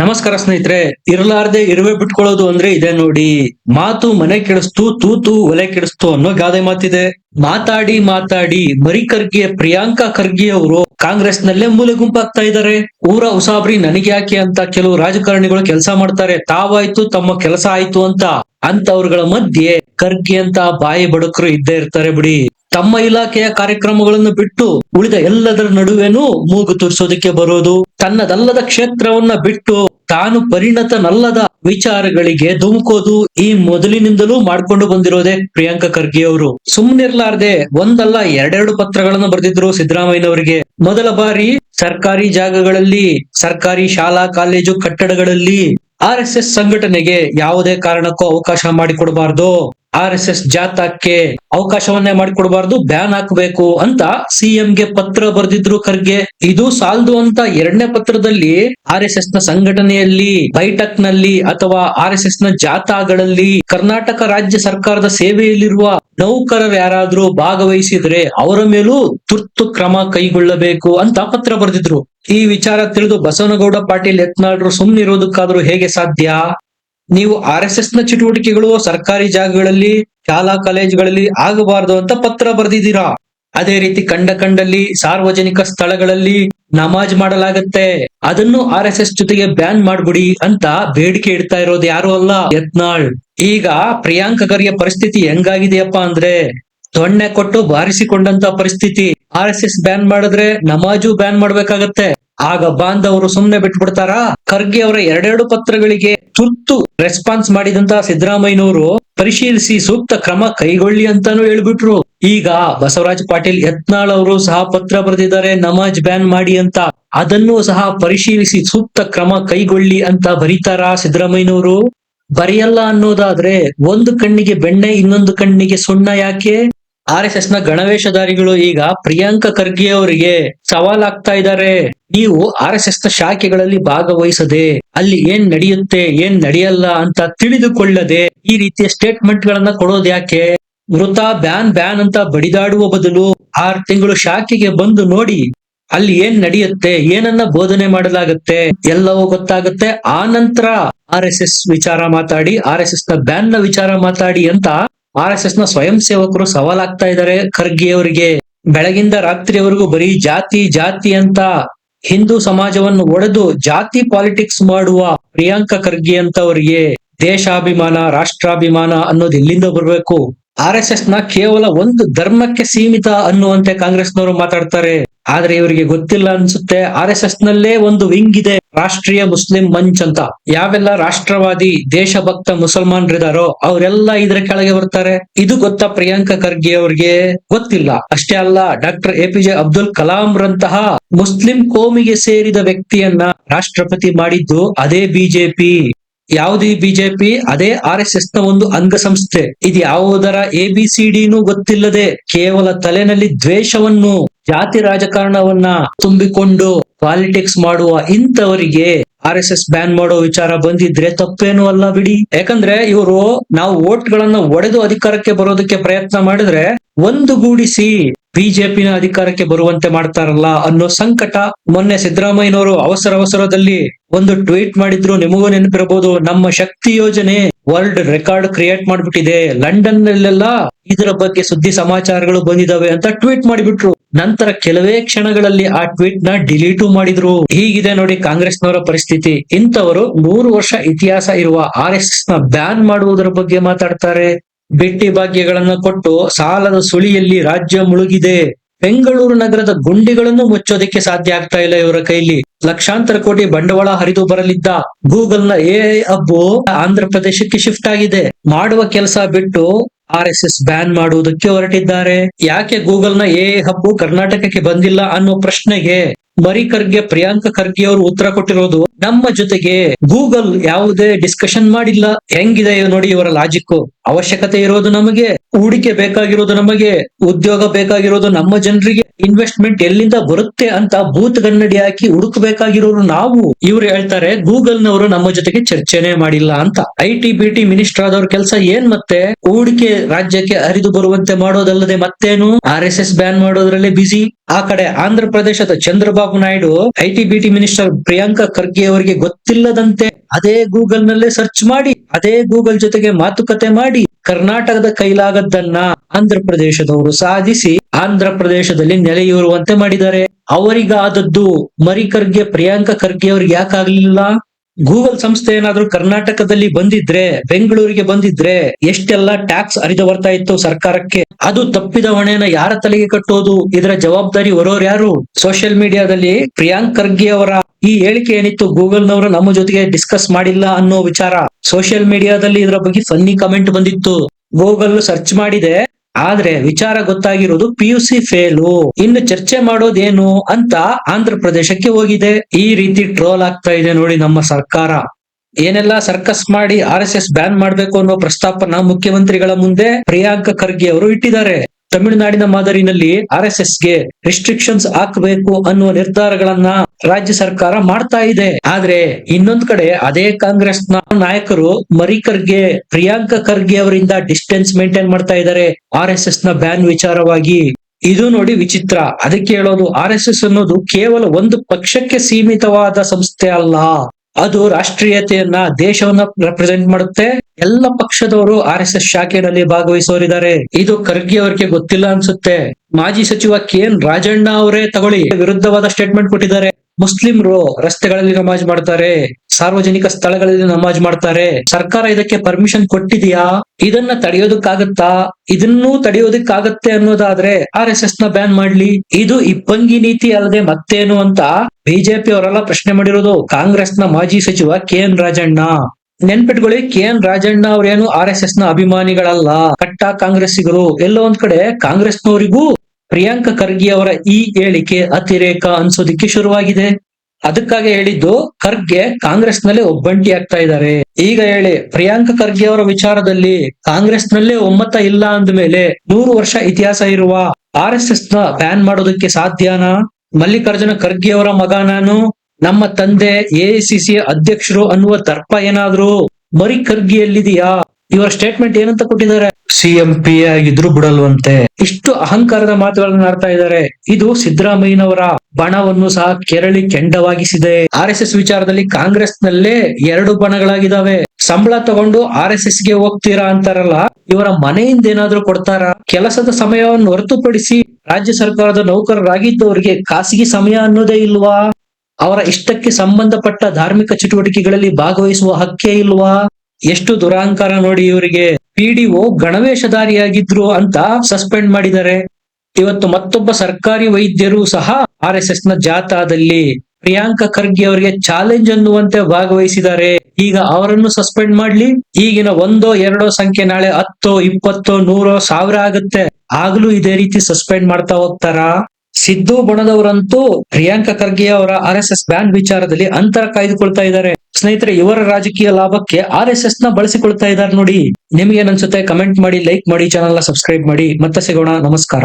ನಮಸ್ಕಾರ ಸ್ನೇಹಿತರೆ, ಇರಲಾರ್ದೆ ಇರುವೆ ಬಿಟ್ಕೊಳ್ಳೋದು ಅಂದ್ರೆ ಇದೆ ನೋಡಿ. ಮಾತು ಮನೆ ಕೆಡಿಸ್ತು, ತೂತು ಒಲೆ ಕೆಡಿಸ್ತು ಅನ್ನೋ ಗಾದೆ ಮಾತಿದೆ. ಮಾತಾಡಿ ಮಾತಾಡಿ, ಮರಿ ಖರ್ಗೆ ಪ್ರಿಯಾಂಕಾ ಖರ್ಗೆ ಅವರು ಕಾಂಗ್ರೆಸ್ ನಲ್ಲೇ ಮೂಲೆ ಗುಂಪಾಗ್ತಾ ಇದ್ದಾರೆ. ಊರ ಉಸಾಬ್ರಿ ನನಗೆ ಯಾಕೆ ಅಂತ ಕೆಲವು ರಾಜಕಾರಣಿಗಳು ಕೆಲಸ ಮಾಡ್ತಾರೆ. ತಾವಾಯ್ತು, ತಮ್ಮ ಕೆಲಸ ಆಯ್ತು ಅಂತ ಅಂತವ್ರಗಳ ಮಧ್ಯೆ ಖರ್ಗೆ ಅಂತ ಬಾಯಿ ಬಡಕರು ಇದ್ದೇ ಇರ್ತಾರೆ ಬಿಡಿ. ತಮ್ಮ ಇಲಾಖೆಯ ಕಾರ್ಯಕ್ರಮಗಳನ್ನು ಬಿಟ್ಟು ಉಳಿದ ಎಲ್ಲದರ ನಡುವೆನೂ ಮೂಗು ತುರ್ಸೋದಕ್ಕೆ ಬರೋದು, ತನ್ನದಲ್ಲದ ಕ್ಷೇತ್ರವನ್ನ ಬಿಟ್ಟು ತಾನು ಪರಿಣತನಲ್ಲದ ವಿಚಾರಗಳಿಗೆ ಧುಮುಕೋದು ಈ ಮೊದಲಿನಿಂದಲೂ ಮಾಡ್ಕೊಂಡು ಬಂದಿರೋದೆ ಪ್ರಿಯಾಂಕಾ ಖರ್ಗೆ ಅವರು. ಸುಮ್ಮನಿರ್ಲಾರ್ದೆ ಒಂದಲ್ಲ ಎರಡೆರಡು ಪತ್ರಗಳನ್ನು ಬರೆದಿದ್ರು ಸಿದ್ದರಾಮಯ್ಯನವರಿಗೆ. ಮೊದಲ ಬಾರಿ ಸರ್ಕಾರಿ ಜಾಗಗಳಲ್ಲಿ, ಸರ್ಕಾರಿ ಶಾಲಾ, ಕಾಲೇಜು, ಕಟ್ಟಡಗಳಲ್ಲಿ ಆರ್ ಎಸ್ ಎಸ್ ಸಂಘಟನೆಗೆ ಯಾವುದೇ ಕಾರಣಕ್ಕೂ ಅವಕಾಶ ಮಾಡಿಕೊಡಬಾರ್ದು. ಆರ್ ಎಸ್ ಎಸ್ ಜಾಥಾಕ್ಕೆ ಅವಕಾಶವನ್ನೇ ಮಾಡಿಕೊಡಬಾರ್ದು, ಬ್ಯಾನ್ ಹಾಕಬೇಕು ಅಂತ ಸಿಎಂಗೆ ಪತ್ರ ಬರೆದಿದ್ರು ಖರ್ಗೆ. ಇದು ಸಾಲದು ಅಂತ ಎರಡನೇ ಪತ್ರದಲ್ಲಿ ಆರ್ ಎಸ್ ಎಸ್ನ ಸಂಘಟನೆಯಲ್ಲಿ ಬೈಠಕ್ನಲ್ಲಿ ಅಥವಾ ಆರ್ ಎಸ್ ಎಸ್ನ ಜಾಥಾಗಳಲ್ಲಿ ಕರ್ನಾಟಕ ರಾಜ್ಯ ಸರ್ಕಾರದ ಸೇವೆಯಲ್ಲಿರುವ ನೌಕರರು ಯಾರಾದ್ರೂ ಭಾಗವಹಿಸಿದ್ರೆ ಅವರ ಮೇಲೂ ತುರ್ತು ಕ್ರಮ ಕೈಗೊಳ್ಳಬೇಕು ಅಂತ ಪತ್ರ ಬರೆದಿದ್ರು. ಈ ವಿಚಾರ ತಿಳಿದು ಬಸವನಗೌಡ ಪಾಟೀಲ್ ಯತ್ನಾಳ್ರು ಸುಮ್ಮನಿರೋದಕ್ಕಾದ್ರೂ ಹೇಗೆ ಸಾಧ್ಯ? ನೀವು ಆರ್ ಎಸ್ ಎಸ್ನ ಚಟುವಟಿಕೆಗಳು ಸರ್ಕಾರಿ ಜಾಗಗಳಲ್ಲಿ ಶಾಲಾ ಕಾಲೇಜುಗಳಲ್ಲಿ ಆಗಬಾರದು ಅಂತ ಪತ್ರ ಬರೆದಿದ್ದೀರಾ? ಅದೇ ರೀತಿ ಕಂಡ ಕಂಡಲ್ಲಿ ಸಾರ್ವಜನಿಕ ಸ್ಥಳಗಳಲ್ಲಿ ನಮಾಜ್ ಮಾಡಲಾಗತ್ತೆ. ಅದನ್ನು ಆರ್ ಎಸ್ ಎಸ್ ಜೊತೆಗೆ ಬ್ಯಾನ್ ಮಾಡ್ಬಿಡಿ ಅಂತ ಬೇಡಿಕೆ ಇಡ್ತಾ ಇರೋದು ಯಾರು ಅಲ್ಲ, ಯತ್ನಾಳ್. ಈಗ ಪ್ರಿಯಾಂಕ ಕರಿಯ ಪರಿಸ್ಥಿತಿ ಹೆಂಗಾಗಿದೆಯಪ್ಪ ಅಂದ್ರೆ ದೊಣ್ಣೆ ಕೊಟ್ಟು ಬಾರಿಸಿಕೊಂಡಂತ ಪರಿಸ್ಥಿತಿ. ಆರ್ ಎಸ್ ಎಸ್ ಬ್ಯಾನ್ ಮಾಡಿದ್ರೆ ನಮಾಜು ಬ್ಯಾನ್ ಮಾಡ್ಬೇಕಾಗತ್ತೆ. ಆಗ ಬಾಂಧವರು ಸುಮ್ನೆ ಬಿಟ್ಬಿಡ್ತಾರಾ? ಖರ್ಗೆ ಅವರ ಎರಡೆರಡು ಪತ್ರಗಳಿಗೆ ತುರ್ತು ರೆಸ್ಪಾನ್ಸ್ ಮಾಡಿದಂತ ಸಿದ್ದರಾಮಯ್ಯನವರು ಪರಿಶೀಲಿಸಿ ಸೂಕ್ತ ಕ್ರಮ ಕೈಗೊಳ್ಳಿ ಅಂತಾನು ಹೇಳ್ಬಿಟ್ರು. ಈಗ ಬಸವರಾಜ್ ಪಾಟೀಲ್ ಯತ್ನಾಳ್ ಅವರು ಸಹ ಪತ್ರ ಬರೆದಿದ್ದಾರೆ, ನಮಾಜ್ ಬ್ಯಾನ್ ಮಾಡಿ ಅಂತ. ಅದನ್ನು ಸಹ ಪರಿಶೀಲಿಸಿ ಸೂಕ್ತ ಕ್ರಮ ಕೈಗೊಳ್ಳಿ ಅಂತ ಬರೀತಾರಾ ಸಿದ್ದರಾಮಯ್ಯನವರು? ಬರೆಯಲ್ಲ ಅನ್ನೋದಾದ್ರೆ ಒಂದು ಕಣ್ಣಿಗೆ ಬೆಣ್ಣೆ, ಇನ್ನೊಂದು ಕಣ್ಣಿಗೆ ಸುಣ್ಣ ಯಾಕೆ? ಆರ್ ಎಸ್ ಎಸ್ನ ಗಣವೇಶಧಾರಿಗಳು ಈಗ ಪ್ರಿಯಾಂಕ ಖರ್ಗೆ ಅವರಿಗೆ ಸವಾಲಾಗ್ತಾ ಇದ್ದಾರೆ. ನೀವು ಆರ್ ಎಸ್ ಎಸ್ನ ಶಾಖೆಗಳಲ್ಲಿ ಭಾಗವಹಿಸದೆ, ಅಲ್ಲಿ ಏನ್ ನಡೆಯುತ್ತೆ, ಏನ್ ನಡೆಯಲ್ಲ ಅಂತ ತಿಳಿದುಕೊಳ್ಳದೆ ಈ ರೀತಿಯ ಸ್ಟೇಟ್ಮೆಂಟ್ ಗಳನ್ನ ಕೊಡೋದು ಯಾಕೆ? ಮೃತ ಬ್ಯಾನ್ ಬ್ಯಾನ್ ಅಂತ ಬಡಿದಾಡುವ ಬದಲು ಆರ್ ತಿಂಗಳು ಶಾಖೆಗೆ ಬಂದು ನೋಡಿ ಅಲ್ಲಿ ಏನ್ ನಡೆಯುತ್ತೆ, ಏನನ್ನ ಬೋಧನೆ ಮಾಡಲಾಗುತ್ತೆ, ಎಲ್ಲವೂ ಗೊತ್ತಾಗುತ್ತೆ. ಆ ನಂತರ ಆರ್ ಎಸ್ ಎಸ್ ವಿಚಾರ ಮಾತಾಡಿ, ಆರ್ ಎಸ್ ಎಸ್ನ ಬ್ಯಾನ್ನ ವಿಚಾರ ಮಾತಾಡಿ ಅಂತ ಆರ್ ಎಸ್ ಎಸ್ನ ಸ್ವಯಂ ಸೇವಕರು ಸವಾಲಾಗ್ತಾ ಇದ್ದಾರೆ. ಖರ್ಗೆ ಅವರಿಗೆ ಬೆಳಗಿಂದ ರಾತ್ರಿವರೆಗೂ ಬರೀ ಜಾತಿ ಜಾತಿ ಅಂತ ಹಿಂದೂ ಸಮಾಜವನ್ನು ಒಡೆದು ಜಾತಿ ಪಾಲಿಟಿಕ್ಸ್ ಮಾಡುವ ಪ್ರಿಯಾಂಕ ಖರ್ಗೆ ಅಂತವರಿಗೆ ದೇಶಾಭಿಮಾನ, ರಾಷ್ಟ್ರಾಭಿಮಾನ ಅನ್ನೋದು ಎಲ್ಲಿಂದ ಬರ್ಬೇಕು. ಆರ್ ಎಸ್ ಎಸ್ನ ಕೇವಲ ಒಂದು ಧರ್ಮಕ್ಕೆ ಸೀಮಿತ ಅನ್ನುವಂತೆ ಕಾಂಗ್ರೆಸ್ನವರು ಮಾತಾಡ್ತಾರೆ. ಆದ್ರೆ ಇವರಿಗೆ ಗೊತ್ತಿಲ್ಲ ಅನ್ಸುತ್ತೆ ಆರ್ ಎಸ್ ಎಸ್ ನಲ್ಲೇ ಒಂದು ವಿಂಗ್ ಇದೆ ರಾಷ್ಟ್ರೀಯ ಮುಸ್ಲಿಂ ಮಂಚ್ ಅಂತ. ಯಾವೆಲ್ಲ ರಾಷ್ಟ್ರವಾದಿ, ದೇಶಭಕ್ತ ಮುಸಲ್ಮಾನರಿದಾರೋ ಅವರೆಲ್ಲ ಇದ್ರ ಕೆಳಗೆ ಬರ್ತಾರೆ. ಇದು ಗೊತ್ತಾ ಪ್ರಿಯಾಂಕಾ ಖರ್ಗೆ ಅವ್ರಿಗೆ? ಗೊತ್ತಿಲ್ಲ. ಅಷ್ಟೇ ಅಲ್ಲ, ಡಾಕ್ಟರ್ ಎ ಅಬ್ದುಲ್ ಕಲಾಂ ರಂತಹ ಮುಸ್ಲಿಂ ಕೋಮಿಗೆ ಸೇರಿದ ವ್ಯಕ್ತಿಯನ್ನ ರಾಷ್ಟ್ರಪತಿ ಮಾಡಿದ್ದು ಅದೇ ಬಿಜೆಪಿ ಯಾವುದು ಬಿಜೆಪಿ ಅದೇ ಆರ್ ಎಸ್ ಎಸ್ನ ಒಂದು ಅಂಗಸಂಸ್ಥೆ. ಇದು ಯಾವುದರ ಎ ಬಿ ಸಿ ಡಿನೂ ಗೊತ್ತಿಲ್ಲದೆ ಕೇವಲ ತಲೆನಲ್ಲಿ ದ್ವೇಷವನ್ನು ಜಾತಿ ರಾಜಕಾರಣವನ್ನ ತುಂಬಿಕೊಂಡು ಪಾಲಿಟಿಕ್ಸ್ ಮಾಡುವ ಇಂಥವರಿಗೆ ಆರ್ ಎಸ್ ಎಸ್ ಬ್ಯಾನ್ ಮಾಡೋ ವಿಚಾರ ಬಂದಿದ್ರೆ ತಪ್ಪೇನು ಅಲ್ಲ ಬಿಡಿ. ಯಾಕಂದ್ರೆ ಇವರು ನಾವು ವೋಟ್ ಗಳನ್ನ ಒಡೆದು ಅಧಿಕಾರಕ್ಕೆ ಬರೋದಕ್ಕೆ ಪ್ರಯತ್ನ ಮಾಡಿದ್ರೆ ಒಂದು ಗೂಡಿಸಿ ಬಿಜೆಪಿನ ಅಧಿಕಾರಕ್ಕೆ ಬರುವಂತೆ ಮಾಡ್ತಾರಲ್ಲ ಅನ್ನೋ ಸಂಕಟ ಮೊನ್ನೆ ಸಿದ್ದರಾಮಯ್ಯನವರು ಅವಸರ ಅವಸರದಲ್ಲಿ ಒಂದು ಟ್ವೀಟ್ ಮಾಡಿದ್ರು. ನಿಮಗೂ ನೆನಪಿರಬಹುದು, ನಮ್ಮ ಶಕ್ತಿ ಯೋಜನೆ ವರ್ಲ್ಡ್ ರೆಕಾರ್ಡ್ ಕ್ರಿಯೇಟ್ ಮಾಡ್ಬಿಟ್ಟಿದೆ. ಲಂಡನ್ ನಲ್ಲೆಲ್ಲ ಇದರ ಬಗ್ಗೆ ಸುದ್ದಿ ಸಮಾಚಾರಗಳು ಬಂದಿದಾವೆ ಅಂತ ಟ್ವೀಟ್ ಮಾಡಿಬಿಟ್ರು. ನಂತರ ಕೆಲವೇ ಕ್ಷಣಗಳಲ್ಲಿ ಆ ಟ್ವೀಟ್ನ ಡಿಲೀಟು ಮಾಡಿದ್ರು. ಹೀಗಿದೆ ನೋಡಿ ಕಾಂಗ್ರೆಸ್ನವರ ಪರಿಸ್ಥಿತಿ. ಇಂಥವರು ನೂರು ವರ್ಷ ಇತಿಹಾಸ ಇರುವ ಆರ್ ಎಸ್ನ ಬ್ಯಾನ್ ಮಾಡುವುದರ ಬಗ್ಗೆ ಮಾತಾಡ್ತಾರೆ. ಬಿಟ್ಟಿ ಭಾಗ್ಯಗಳನ್ನು ಕೊಟ್ಟು ಸಾಲದ ಸುಳಿಯಲ್ಲಿ ರಾಜ್ಯ ಮುಳುಗಿದೆ. ಬೆಂಗಳೂರು ನಗರದ ಗುಂಡಿಗಳನ್ನು ಮುಚ್ಚೋದಕ್ಕೆ ಸಾಧ್ಯ ಆಗ್ತಾ ಇಲ್ಲ ಇವರ ಕೈಲಿ. ಲಕ್ಷಾಂತರ ಕೋಟಿ ಬಂಡವಾಳ ಹರಿದು ಬರಲಿದ್ದ ಗೂಗಲ್ನ ಎ ಹಬ್ಬು ಆಂಧ್ರ ಪ್ರದೇಶಕ್ಕೆ ಶಿಫ್ಟ್ ಆಗಿದೆ. ಮಾಡುವ ಕೆಲಸ ಬಿಟ್ಟು ಆರ್ ಎಸ್ ಎಸ್ ಬ್ಯಾನ್ ಮಾಡುವುದಕ್ಕೆ ಹೊರಟಿದ್ದಾರೆ. ಯಾಕೆ ಗೂಗಲ್ನ ಎ ಹಬ್ಬು ಕರ್ನಾಟಕಕ್ಕೆ ಬಂದಿಲ್ಲ ಅನ್ನೋ ಪ್ರಶ್ನೆಗೆ ಮರಿ ಖರ್ಗೆ, ಪ್ರಿಯಾಂಕ ಖರ್ಗೆ ಅವರು ಉತ್ತರ ಕೊಟ್ಟಿರೋದು ನಮ್ಮ ಜೊತೆಗೆ ಗೂಗಲ್ ಯಾವುದೇ ಡಿಸ್ಕಷನ್ ಮಾಡಿಲ್ಲ. ಹೆಂಗಿದೆ ನೋಡಿ ಇವರ ಲಾಜಿಕ್ ಅವಶ್ಯಕತೆ ಇರೋದು ನಮಗೆ, ಹೂಡಿಕೆ ಬೇಕಾಗಿರೋದು ನಮಗೆ, ಉದ್ಯೋಗ ಬೇಕಾಗಿರೋದು ನಮ್ಮ ಜನರಿಗೆ ಇನ್ವೆಸ್ಟ್ಮೆಂಟ್ ಎಲ್ಲಿಂದ ಬರುತ್ತೆ ಅಂತ ಬೂತ್ ಕನ್ನಡಿ ಹಾಕಿ ಹುಡುಕ್ಬೇಕಾಗಿರೋರು ನಾವು. ಇವ್ರು ಹೇಳ್ತಾರೆ ಗೂಗಲ್ ನವರು ನಮ್ಮ ಜೊತೆಗೆ ಚರ್ಚೆನೆ ಮಾಡಿಲ್ಲ ಅಂತ. I T B T minister ಆದವ್ರ ಕೆಲಸ ಏನ್ ಮತ್ತೆ? ಹೂಡಿಕೆ ರಾಜ್ಯಕ್ಕೆ ಹರಿದು ಬರುವಂತೆ ಮಾಡೋದಲ್ಲದೆ ಮತ್ತೇನು? ಆರ್ ಎಸ್ ಎಸ್ ಬ್ಯಾನ್ ಮಾಡೋದ್ರಲ್ಲೇ ಬಿಸಿ ಆ ಕಡೆ ಆಂಧ್ರ ಪ್ರದೇಶದ Chandrababu Naidu I T B T minister Priyanka Kharge ಅವರಿಗೆ ಗೊತ್ತಿಲ್ಲದಂತೆ ಅದೇ ಗೂಗಲ್ ನಲ್ಲೇ ಸರ್ಚ್ ಮಾಡಿ, ಅದೇ ಗೂಗಲ್ ಜೊತೆಗೆ ಮಾತುಕತೆ ಮಾಡಿ. ಕರ್ನಾಟಕದ ಕೈಲಾಗದ್ದನ್ನ ಆಂಧ್ರ ಪ್ರದೇಶದವರು ಸಾಧಿಸಿ ಆಂಧ್ರ ಪ್ರದೇಶದಲ್ಲಿ ನೆಲೆಯೂರುವಂತೆ ಮಾಡಿದ್ದಾರೆ. ಅವರಿಗಾದದ್ದು ಮರಿ ಖರ್ಗೆ ಪ್ರಿಯಾಂಕ ಖರ್ಗೆ ಅವ್ರಿಗೆ ಯಾಕಾಗ್ಲಿಲ್ಲ? ಗೂಗಲ್ ಸಂಸ್ಥೆ ಏನಾದ್ರೂ ಕರ್ನಾಟಕದಲ್ಲಿ ಬಂದಿದ್ರೆ, ಬೆಂಗಳೂರಿಗೆ ಬಂದಿದ್ರೆ ಎಷ್ಟೆಲ್ಲ ಟ್ಯಾಕ್ಸ್ ಅರಿದು ಬರ್ತಾ ಇತ್ತು ಸರ್ಕಾರಕ್ಕೆ? ಅದು ತಪ್ಪಿದ ಹೊಣೆನ ಯಾರ ತಲೆಗೆ ಕಟ್ಟೋದು? ಇದರ ಜವಾಬ್ದಾರಿ ಹೊರೋರು ಯಾರು? ಸೋಷಿಯಲ್ ಮೀಡಿಯಾದಲ್ಲಿ ಪ್ರಿಯಾಂಕ್ ಖರ್ಗೆ ಅವರ ಈ ಹೇಳಿಕೆ ಏನಿತ್ತು? ಗೂಗಲ್ ನವರು ನಮ್ಮ ಜೊತೆಗೆ ಡಿಸ್ಕಸ್ ಮಾಡಿಲ್ಲ ಅನ್ನೋ ವಿಚಾರ. ಸೋಷಿಯಲ್ ಮೀಡಿಯಾದಲ್ಲಿ ಇದರ ಬಗ್ಗೆ ಫನ್ನಿ ಕಮೆಂಟ್ ಬಂದಿತ್ತು. ಗೂಗಲ್ ಸರ್ಚ್ ಮಾಡಿದೆ. ಆದ್ರೆ ವಿಚಾರ ಗೊತ್ತಾಗಿರೋದು ಪಿ ಯು ಸಿ ಫೇಲು ಇನ್ನು ಚರ್ಚೆ ಮಾಡೋದೇನು ಅಂತ ಆಂಧ್ರ ಪ್ರದೇಶಕ್ಕೆ ಹೋಗಿದೆ. ಈ ರೀತಿ ಟ್ರೋಲ್ ಆಗ್ತಾ ಇದೆ ನೋಡಿ ನಮ್ಮ ಸರ್ಕಾರ. ಏನೆಲ್ಲ ಸರ್ಕಸ್ ಮಾಡಿ ಆರ್ ಎಸ್ ಎಸ್ ಬ್ಯಾನ್ ಮಾಡ್ಬೇಕು ಅನ್ನೋ ಪ್ರಸ್ತಾಪನ ಮುಖ್ಯಮಂತ್ರಿಗಳ ಮುಂದೆ ಪ್ರಿಯಾಂಕ ಖರ್ಗೆ ಅವರು ಇಟ್ಟಿದ್ದಾರೆ. ತಮಿಳುನಾಡಿನ ಮಾದರಿನಲ್ಲಿ ಆರ್ ಎಸ್ ಎಸ್ಗೆ ರಿಸ್ಟ್ರಿಕ್ಷನ್ಸ್ ಹಾಕಬೇಕು ಅನ್ನುವ ನಿರ್ಧಾರಗಳನ್ನ ರಾಜ್ಯ ಸರ್ಕಾರ ಮಾಡ್ತಾ ಇದೆ. ಆದ್ರೆ ಇನ್ನೊಂದ್ ಕಡೆ ಅದೇ ಕಾಂಗ್ರೆಸ್ನ ನಾಯಕರು ಮರಿ ಖರ್ಗೆ ಪ್ರಿಯಾಂಕಾ ಖರ್ಗೆ ಅವರಿಂದ ಡಿಸ್ಟೆನ್ಸ್ ಮೇಂಟೈನ್ ಮಾಡ್ತಾ ಇದ್ದಾರೆ. ಆರ್ ಎಸ್ ಎಸ್ನ ಬ್ಯಾನ್ ವಿಚಾರವಾಗಿ ಇದು ನೋಡಿ ವಿಚಿತ್ರ. ಅದಕ್ಕೆ ಹೇಳೋದು ಆರ್ ಎಸ್ ಎಸ್ ಅನ್ನೋದು ಕೇವಲ ಒಂದು ಪಕ್ಷಕ್ಕೆ ಸೀಮಿತವಾದ ಸಂಸ್ಥೆ ಅಲ್ಲ. ಅದು ರಾಷ್ಟ್ರೀಯತೆಯನ್ನ ದೇಶವನ್ನ ರೆಪ್ರೆಸೆಂಟ್ ಮಾಡುತ್ತೆ. ಎಲ್ಲ ಪಕ್ಷದವರು ಆರ್ ಎಸ್ ಎಸ್ ಶಾಖೆಯಲ್ಲಿ ಭಾಗವಹಿಸೋರಿದ್ದಾರೆ. ಇದು ಖರ್ಗೆ ಅವರಿಗೆ ಗೊತ್ತಿಲ್ಲ ಅನ್ಸುತ್ತೆ. ಮಾಜಿ ಸಚಿವ ಕೆ ಎನ್ ರಾಜಣ್ಣ ಅವರೇ ತಗೊಳ್ಳಿ. ವಿರುದ್ಧವಾದ ಸ್ಟೇಟ್ಮೆಂಟ್ ಕೊಟ್ಟಿದ್ದಾರೆ. ಮುಸ್ಲಿಮ್ರು ರಸ್ತೆಗಳಲ್ಲಿ ನಮಾಜ್ ಮಾಡ್ತಾರೆ. ಸಾರ್ವಜನಿಕ ಸ್ಥಳಗಳಲ್ಲಿ ನಮಾಜ್ ಮಾಡ್ತಾರೆ. ಸರ್ಕಾರ ಇದಕ್ಕೆ ಪರ್ಮಿಷನ್ ಕೊಟ್ಟಿದೆಯಾ? ಇದನ್ನ ತಡೆಯೋದಕ್ಕಾಗತ್ತಾ? ಇದನ್ನೂ ತಡೆಯೋದಕ್ಕಾಗತ್ತೆ ಅನ್ನೋದಾದ್ರೆ ಆರ್ ಎಸ್ ಎಸ್ನ ಬ್ಯಾನ್ ಮಾಡ್ಲಿ. ಇದು ಇಬ್ಬಂಗಿ ನೀತಿ ಅಲ್ಲದೆ ಮತ್ತೇನು ಅಂತ ಬಿಜೆಪಿ ಅವರೆಲ್ಲ ಪ್ರಶ್ನೆ ಮಾಡಿರೋದು. ನ ಮಾಜಿ ಸಚಿವ ಕೆ ಎನ್ ರಾಜಣ್ಣ. ನೆನ್ಪಿಟ್ಕೊಳ್ಳಿ, ಕೆ ಎನ್ ರಾಜಣ್ಣ ಅವ್ರೇನು ಆರ್ ಎಸ್ ಎಸ್ನ ಅಭಿಮಾನಿಗಳಲ್ಲ. ಕಟ್ಟ ಕಾಂಗ್ರೆಸ್ಸಿಗರು. ಎಲ್ಲೋ ಒಂದ್ ಕಡೆ ಕಾಂಗ್ರೆಸ್ನವರಿಗೂ ಪ್ರಿಯಾಂಕ ಖರ್ಗೆ ಅವರ ಈ ಹೇಳಿಕೆ ಅತಿರೇಕ ಅನ್ಸೋದಿಕ್ಕೆ ಶುರುವಾಗಿದೆ. ಅದಕ್ಕಾಗಿ ಹೇಳಿದ್ದು, ಖರ್ಗೆ ಕಾಂಗ್ರೆಸ್ ನಲ್ಲೇ ಒಬ್ಬಂಟಿ ಆಗ್ತಾ ಇದ್ದಾರೆ. ಈಗ ಹೇಳಿ, ಪ್ರಿಯಾಂಕ ಖರ್ಗೆ ಅವರ ವಿಚಾರದಲ್ಲಿ ಕಾಂಗ್ರೆಸ್ ನಲ್ಲೇ ಒಮ್ಮತ ಇಲ್ಲ ಅಂದ ಮೇಲೆ ನೂರು ವರ್ಷ ಇತಿಹಾಸ ಇರುವ ಆರ್ ಎಸ್ ಎಸ್ನ ಬ್ಯಾನ್ ಮಾಡೋದಕ್ಕೆ ಸಾಧ್ಯನಾ? ಮಲ್ಲಿಕಾರ್ಜುನ ಖರ್ಗೆ ಅವರ ಮಗ ನಾನು ನಮ್ಮ ತಂದೆ ಎಐಸಿಸಿ ಅಧ್ಯಕ್ಷರು ಅನ್ನುವ ದರ್ಪ ಏನಾದ್ರು ಮರಿ ಖರ್ಗೆ ಎಲ್ಲಿದೆಯಾ ಇವರ ಸ್ಟೇಟ್ಮೆಂಟ್ ಏನಂತ ಕೊಟ್ಟಿದ್ದಾರೆ? ಸಿಎಂ ಪಿ ಆಗಿದ್ರು ಬಿಡಲ್ವಂತೆ. ಇಷ್ಟು ಅಹಂಕಾರದ ಮಾತುಗಳನ್ನ ಆಡ್ತಾ ಇದ್ದಾರೆ. ಇದು ಸಿದ್ದರಾಮಯ್ಯನವರ ಬಣವನ್ನು ಸಹ ಕೆರಳಿ ಕೆಂಡವಾಗಿಸಿದೆ. ಆರ್ ಎಸ್ ಎಸ್ ವಿಚಾರದಲ್ಲಿ ಕಾಂಗ್ರೆಸ್ ನಲ್ಲೇ ಎರಡು ಬಣಗಳಾಗಿದ್ದಾವೆ. ಸಂಬಳ ತಗೊಂಡು ಆರ್ ಎಸ್ ಎಸ್ಗೆ ಹೋಗ್ತೀರಾ ಅಂತಾರಲ್ಲ, ಇವರ ಮನೆಯಿಂದ ಏನಾದ್ರೂ ಕೊಡ್ತಾರ? ಕೆಲಸದ ಸಮಯವನ್ನು ಹೊರತುಪಡಿಸಿ ರಾಜ್ಯ ಸರ್ಕಾರದ ನೌಕರರಾಗಿದ್ದವರಿಗೆ ಖಾಸಗಿ ಸಮಯ ಅನ್ನೋದೇ ಇಲ್ವಾ? ಅವರ ಇಷ್ಟಕ್ಕೆ ಸಂಬಂಧಪಟ್ಟ ಧಾರ್ಮಿಕ ಚಟುವಟಿಕೆಗಳಲ್ಲಿ ಭಾಗವಹಿಸುವ ಹಕ್ಕೇ ಇಲ್ವಾ? ಎಷ್ಟು ದುರಾಂಕಾರ ನೋಡಿ ಇವರಿಗೆ. ಪಿಡಿಒ ಗಣವೇಶಧಾರಿಯಾಗಿದ್ರು ಅಂತ ಸಸ್ಪೆಂಡ್ ಮಾಡಿದ್ದಾರೆ. ಇವತ್ತು ಮತ್ತೊಬ್ಬ ಸರ್ಕಾರಿ ವೈದ್ಯರು ಸಹ ಆರ್ ಎಸ್ ಎಸ್ನ ಜಾಥಾದಲ್ಲಿ ಪ್ರಿಯಾಂಕಾ ಖರ್ಗೆ ಅವರಿಗೆ ಚಾಲೆಂಜ್ ಅನ್ನುವಂತೆ ಭಾಗವಹಿಸಿದ್ದಾರೆ. ಈಗ ಅವರನ್ನು ಸಸ್ಪೆಂಡ್ ಮಾಡ್ಲಿ. ಈಗಿನ ಒಂದೋ ಎರಡೋ ಸಂಖ್ಯೆ ನಾಳೆ ಹತ್ತೋ ಇಪ್ಪತ್ತೋ ನೂರೋ ಸಾವಿರ ಆಗುತ್ತೆ. ಆಗ್ಲೂ ಇದೇ ರೀತಿ ಸಸ್ಪೆಂಡ್ ಮಾಡ್ತಾ ಹೋಗ್ತಾರಾ? ಸಿದ್ದು ಬಣದವರಂತೂ ಪ್ರಿಯಾಂಕಾ ಖರ್ಗೆ ಅವರ ಆರ್ ಎಸ್ ಎಸ್ ಬ್ಯಾನ್ ವಿಚಾರದಲ್ಲಿ ಅಂತರ ಕಾಯ್ದುಕೊಳ್ತಾ ಇದ್ದಾರೆ. ಸ್ನೇಹಿತರೆ, ಇವರ ರಾಜಕೀಯ ಲಾಭಕ್ಕೆ ಆರ್ ಎಸ್ ಎಸ್ನ ಬಳಸಿಕೊಳ್ತಾ ಇದ್ದಾರೆ ನೋಡಿ. ನಿಮ್ಗೆ ಅನ್ಸುತ್ತೆ? ಕಮೆಂಟ್ ಮಾಡಿ ಲೈಕ್ ಮಾಡಿ ಚಾನಲ್ನ ಸಬ್ಸ್ಕ್ರೈಬ್ ಮಾಡಿ. ಮತ್ತೆ ಸಿಗೋಣ. ನಮಸ್ಕಾರ.